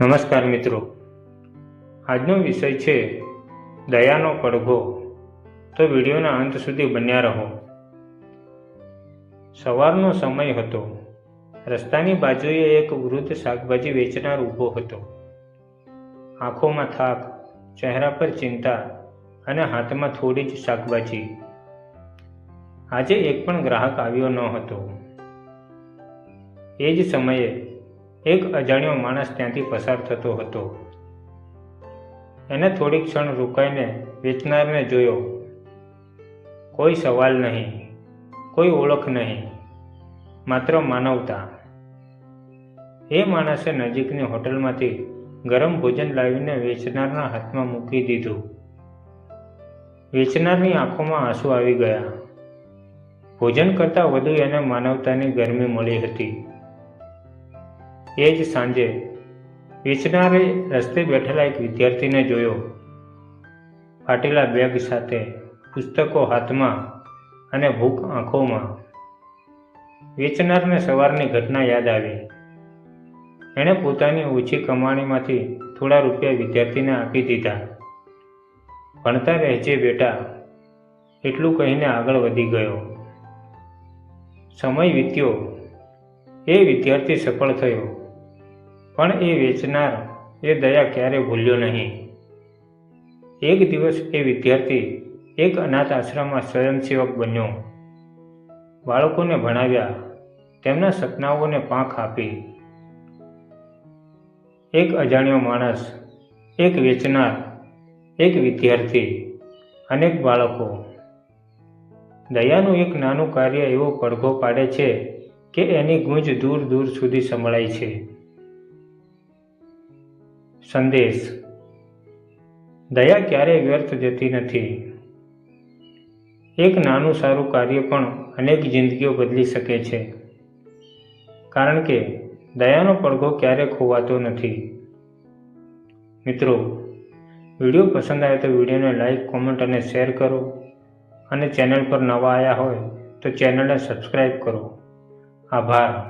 નમસ્કાર મિત્રો. આજનો વિષય છે દયાનો પડઘો. તો વિડીયોના અંત સુધી બન્યા રહો. સવારનો સમય હતો. રસ્તાની બાજુએ એક વૃદ્ધ શાકભાજી વેચનાર ઊભો હતો. આંખોમાં થાક, ચહેરા પર ચિંતા અને હાથમાં થોડી જ શાકભાજી. આજે એક પણ ગ્રાહક આવ્યો ન હતો. એ જ સમયે એક અજાણ્યો માણસ ત્યાંથી પસાર થતો હતો. એને થોડીક ક્ષણ રોકાઈને વેચનારને જોયો. કોઈ સવાલ નહીં, કોઈ ઓળખ નહીં, માત્ર માનવતા. એ માણસે નજીકની હોટલમાંથી ગરમ ભોજન લાવીને વેચનારના હાથમાં મૂકી દીધું. વેચનારની આંખોમાં આંસુ આવી ગયા. ભોજન કરતાં વધુ એને માનવતાની ગરમી મળી હતી. એ જ સાંજે વેચનારે રસ્તે બેઠેલા એક વિદ્યાર્થીને જોયો. ફાટેલા બેગ સાથે પુસ્તકો હાથમાં અને ભૂખ આંખોમાં. વેચનારને સવારની ઘટના યાદ આવી. એણે પોતાની ઓછી કમાણીમાંથી થોડા રૂપિયા વિદ્યાર્થીને આપી દીધા. ભણતા રહેજે બેટા, એટલું કહીને આગળ વધી ગયો. સમય વીત્યો. એ વિદ્યાર્થી સફળ થયો. પણ એ વેચનાર એ દયા ક્યારે ભૂલ્યો નહીં. એક દિવસ એ વિદ્યાર્થી એક અનાથ આશ્રમમાં સ્વયંસેવક બન્યો. બાળકોને ભણાવ્યા, તેમના સપનાઓને પાંખ આપી. એક અજાણ્યો માણસ, એક વેચનાર, એક વિદ્યાર્થી, અનેક બાળકો. દયાનું એક નાનું કાર્ય એવો પડઘો પાડે છે કે એની ગૂંજ દૂર દૂર સુધી સંભળાય છે. સંદેશ. દયા ક્યારેય વ્યર્થ જતી નથી. એક નાનું સારું કાર્ય પણ અનેક જિંદગીઓ બદલી શકે છે. કારણ કે દયાનો પડઘો ક્યારેય ખોવાતો નથી. મિત્રો, વીડિયો પસંદ આવે તો વિડીયોને લાઇક કોમેન્ટ અને શેર કરો. અને ચેનલ પર નવા આવ્યા હોય તો ચેનલને સબસ્ક્રાઈબ કરો. આભાર.